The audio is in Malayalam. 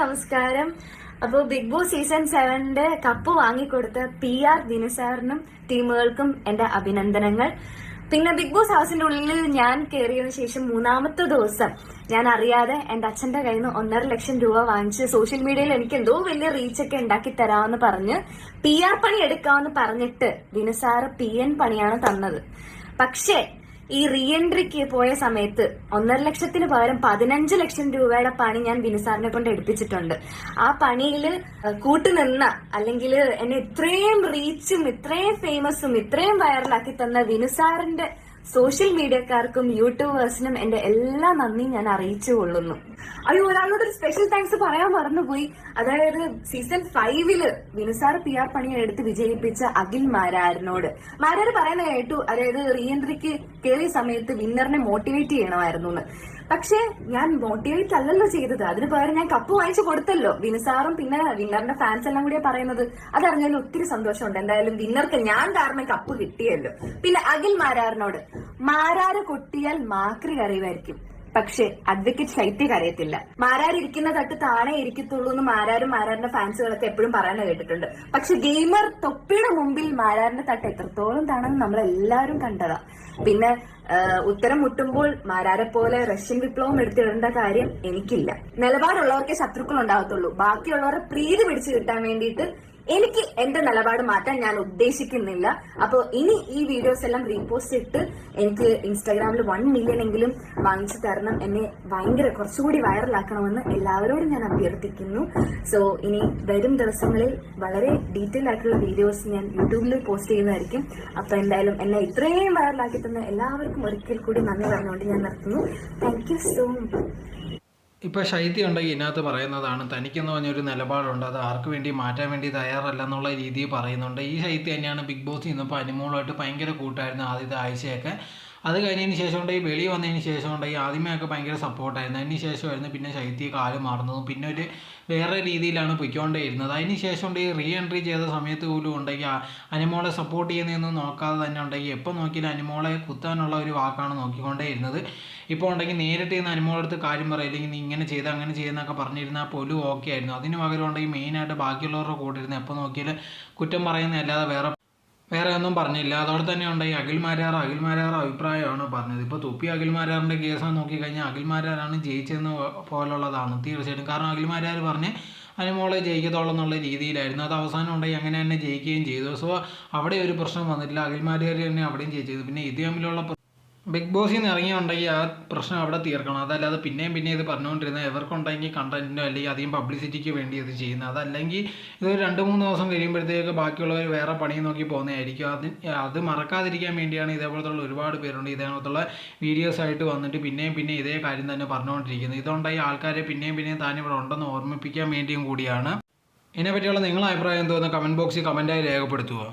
നമസ്കാരം. അപ്പോൾ ബിഗ് ബോസ് സീസൺ സെവന്റെ കപ്പ് വാങ്ങിക്കൊടുത്ത പി ആർ ദിനസാറിനും ടീമുകൾക്കും എന്റെ അഭിനന്ദനങ്ങൾ. പിന്നെ ബിഗ് ബോസ് ഹൗസിന്റെ ഉള്ളിൽ ഞാൻ കയറിയതിനു ശേഷം മൂന്നാമത്തെ ദിവസം ഞാൻ അറിയാതെ എന്റെ അച്ഛന്റെ കയ്യിൽ നിന്ന് ഒന്നര ലക്ഷം രൂപ വാങ്ങിച്ച് സോഷ്യൽ മീഡിയയിൽ എനിക്ക് എന്തോ വലിയ റീച്ചൊക്കെ ഉണ്ടാക്കി തരാമെന്ന് പറഞ്ഞ് പി ആർ പണി എടുക്കാമെന്ന് പറഞ്ഞിട്ട് ദിനസാറ് പി എൻ പണിയാണ് തന്നത്. പക്ഷേ ഈ റീഎൻട്രിക്ക് പോയ സമയത്ത് ഒന്നര ലക്ഷത്തിന് പകരം പതിനഞ്ച് ലക്ഷം രൂപയുടെ പണി ഞാൻ ബിനുസാറിനെ കൊണ്ട് എടുപ്പിച്ചിട്ടുണ്ട്. ആ പണിയിൽ കൂട്ടുനിന്ന അല്ലെങ്കിൽ എന്നെ ഇത്രയും റീച്ചും ഇത്രയും ഫേമസും ഇത്രയും വൈറലാക്കി തന്ന വിനുസാറിന്റെ സോഷ്യൽ മീഡിയക്കാർക്കും യൂട്യൂബേഴ്സിനും എന്റെ എല്ലാ നന്ദിയും ഞാൻ അറിയിച്ചു കൊള്ളുന്നു. അയ്യോ ഒരാളോട് ഒരു സ്പെഷ്യൽ താങ്ക്സ് പറയാൻ മറന്നുപോയി. അതായത് സീസൺ ഫൈവിൽ വിനുസാർ പി ആർ പണിയെ എടുത്ത് വിജയിപ്പിച്ച അഖിൽ മാരാരനോട്. മാരാർ പറയുന്ന കേട്ടു. അതായത് റീഎൻട്രിക്ക് കയറിയ സമയത്ത് വിന്നറിനെ മോട്ടിവേറ്റ് ചെയ്യണമായിരുന്നു എന്ന് പക്ഷേ ഞാൻ മോട്ടിവേറ്റ് അല്ലല്ലോ ചെയ്തത്. അതിന് പകരം ഞാൻ കപ്പ് വാങ്ങിച്ചു കൊടുത്തല്ലോ. വിനുസാറും പിന്നെ വിന്നറിന്റെ ഫാൻസ് എല്ലാം കൂടിയാ പറയുന്നത്. അതറിഞ്ഞാലും ഒത്തിരി സന്തോഷമുണ്ട്. എന്തായാലും വിന്നർക്ക് ഞാൻ കാരണം കപ്പ് കിട്ടിയല്ലോ. പിന്നെ അഖിൽ മാരാറിനോട് മാരാറ് കൊട്ടിയാൽ മാക്രി കറിയുമായിരിക്കും പക്ഷേ അഡ്വക്കേറ്റ് ശൈത്യ കരയത്തില്ല. മാരാരിക്കുന്ന തട്ട് താഴെ ഇരിക്കത്തുള്ളൂ എന്ന് മാരാരും മാരാറിന്റെ ഫാൻസുകളൊക്കെ എപ്പോഴും പറയാൻ കേട്ടിട്ടുണ്ട്. പക്ഷെ ഗെയിമർ തൊപ്പിയുടെ മുമ്പിൽ മാരാറിന്റെ തട്ട് എത്രത്തോളം താണെന്ന് നമ്മൾ എല്ലാവരും കണ്ടതാ. പിന്നെ ഉത്തരം മുട്ടുമ്പോൾ മാരാരെ പോലെ റഷ്യൻ വിപ്ലവം എടുത്തിടേണ്ട കാര്യം എനിക്കില്ല. നിലപാടുള്ളവർക്കെ ശത്രുക്കൾ ഉണ്ടാകത്തുള്ളൂ ബാക്കിയുള്ളവരെ പ്രീതി പിടിച്ചു കിട്ടാൻ വേണ്ടിയിട്ട് എനിക്ക് എന്റെ നിലപാട് മാറ്റാൻ ഞാൻ ഉദ്ദേശിക്കുന്നില്ല. അപ്പോൾ ഇനി ഈ വീഡിയോസ് എല്ലാം റീപോസ്റ്റ് ഇട്ട് എനിക്ക് ഇൻസ്റ്റാഗ്രാമിൽ വൺ മില്യൺ എങ്കിലും വാങ്ങിച്ചു തരണം. എന്നെ ഭയങ്കര കുറച്ചുകൂടി വൈറലാക്കണമെന്ന് എല്ലാവരോടും ഞാൻ അഭ്യർത്ഥിക്കുന്നു. സോ ഇനി വരും ദിവസങ്ങളിൽ വളരെ ഡീറ്റെയിൽ ആയിട്ടുള്ള വീഡിയോസ് ഞാൻ യൂട്യൂബിൽ പോസ്റ്റ് ചെയ്യുന്നതായിരിക്കും. അപ്പൊ എന്തായാലും എന്നെ ഇത്രയും വൈറലാക്കി തന്ന എല്ലാവർക്കും ഒരിക്കൽ കൂടി നന്ദി പറഞ്ഞുകൊണ്ട് ഞാൻ നിർത്തുന്നു. താങ്ക് യു സോ മച്ച് ഇപ്പോൾ ശൈത്യം ഉണ്ടെങ്കിൽ ഇതിനകത്ത് പറയുന്നതാണ് തനിക്കെന്ന് പറഞ്ഞൊരു നിലപാടുണ്ട് അത് ആർക്ക് വേണ്ടി മാറ്റാൻ വേണ്ടി തയ്യാറല്ല എന്നുള്ള രീതിയിൽ പറയുന്നുണ്ട്. ഈ ശൈത്യം തന്നെയാണ് ബിഗ് ബോസ് ഇന്നിപ്പോൾ അനുമോളുമായിട്ട് ഭയങ്കര കൂട്ടായിരുന്നു ആദ്യത്തെ ആഴ്ചയൊക്കെ. അത് കഴിഞ്ഞതിന് ശേഷം ഉണ്ടെങ്കിൽ വെളി വന്നതിന് ശേഷം ഉണ്ടെങ്കിൽ ആദ്യമേയൊക്കെ ഭയങ്കര സപ്പോർട്ടായിരുന്നു. അതിന് ശേഷമായിരുന്നു പിന്നെ ശൈത്യ കാൽ മാറുന്നതും പിന്നെ ഒരു വേറെ രീതിയിലാണ് പൊയ്ക്കൊണ്ടേയിരുന്നത്. അതിന് ശേഷം ഉണ്ടെങ്കിൽ റീ എൻട്രി ചെയ്ത സമയത്ത് പോലും ഉണ്ടെങ്കിൽ അനിമോളെ സപ്പോർട്ട് ചെയ്യുന്നതൊന്നും നോക്കാതെ തന്നെ ഉണ്ടെങ്കിൽ എപ്പോൾ നോക്കിയാലും അനിമോളെ കുത്താനുള്ള ഒരു വാക്കാണ് നോക്കിക്കൊണ്ടേയിരുന്നത്. ഇപ്പോൾ ഉണ്ടെങ്കിൽ നേരിട്ട് ഇന്ന് അനിമോളടുത്ത് കാര്യം പറയാം. അല്ലെങ്കിൽ നീ ഇങ്ങനെ ചെയ്ത് അങ്ങനെ ചെയ്യുന്നൊക്കെ പറഞ്ഞിരുന്നാൽ പോലും ഓക്കെ ആയിരുന്നു. അതിന് പകരം ഉണ്ടെങ്കിൽ മെയിനായിട്ട് ബാക്കിയുള്ളവരുടെ കൂടെ ഇരുന്ന് എപ്പോൾ നോക്കിയാലും കുറ്റം പറയുന്നതല്ലാതെ വേറെ വേറെ ഒന്നും പറഞ്ഞില്ല. അതോടെ തന്നെ ഉണ്ട് ഈ അഖിൽമാരാർ അഖിൽമാരാർ അഭിപ്രായമാണ് പറഞ്ഞത്. ഇപ്പോൾ തുപ്പി അഖിൽമാരാറിന്റെ കേസ് നോക്കിക്കഴിഞ്ഞാൽ അഖിൽമാരാറാണ് ജയിച്ചതെന്ന് പോലുള്ളതാണ് തീർച്ചയായിട്ടും കാരണം അഖിൽമാരാർ പറഞ്ഞ് അനുമോളെ ജയിക്കത്തോളം എന്നുള്ള രീതിയിലായിരുന്നു. അത് അവസാനം ഉണ്ടെങ്കിൽ അങ്ങനെ തന്നെ ജയിക്കുകയും ചെയ്തു. സോ അവിടെ ഒരു പ്രശ്നം വന്നിട്ടില്ല. അഖിൽമാരാർ തന്നെ അവിടെയും ജയിച്ചത്. പിന്നെ ഇത് തമ്മിലുള്ള ബിഗ് ബോസിൽ നിന്ന് ഇറങ്ങിയുണ്ടെങ്കിൽ ആ പ്രശ്നം അവിടെ തീർക്കണം. അതല്ലാതെ പിന്നെയും പിന്നെയും ഇത് പറഞ്ഞുകൊണ്ടിരുന്ന എവർക്കുണ്ടെങ്കിൽ കണ്ടന്റിനോ അല്ലെങ്കിൽ അധികം പബ്ലിസിറ്റിക്ക് വേണ്ടി ഇത് ചെയ്യുന്നത്. അതല്ലെങ്കിൽ ഇത് രണ്ട് മൂന്ന് ദിവസം കഴിയുമ്പോഴത്തേക്ക് ബാക്കിയുള്ളവർ വേറെ പണി നോക്കി പോകുന്നതായിരിക്കും. അത് അത് മറക്കാതിരിക്കാൻ വേണ്ടിയാണ് ഇതേപോലത്തുള്ള ഒരുപാട് പേരുണ്ട്. ഇതേപോലത്തുള്ള വീഡിയോസ് ആയിട്ട് വന്നിട്ട് പിന്നെയും പിന്നെ ഇതേ കാര്യം തന്നെ പറഞ്ഞുകൊണ്ടിരിക്കുന്നത് ഇതുണ്ടായി ആൾക്കാരെ പിന്നെയും പിന്നെയും താൻ ഇവിടെ ഉണ്ടെന്ന് ഓർമ്മിപ്പിക്കാൻ വേണ്ടിയും കൂടിയാണ്. ഇതിനെപ്പറ്റിയുള്ള നിങ്ങളുടെ അഭിപ്രായം എന്തോന്ന് കമന്റ് ബോക്സിൽ കമന്റായി രേഖപ്പെടുത്തുക